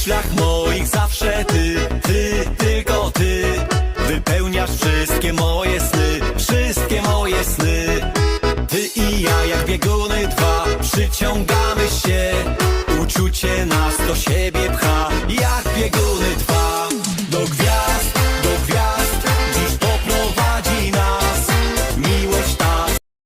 myślach moich zawsze ty, ty, tylko ty. Wypełniasz wszystkie moje sny, wszystkie moje sny. Ty i ja jak bieguny dwa, przyciągamy się. Uczucie nas do siebie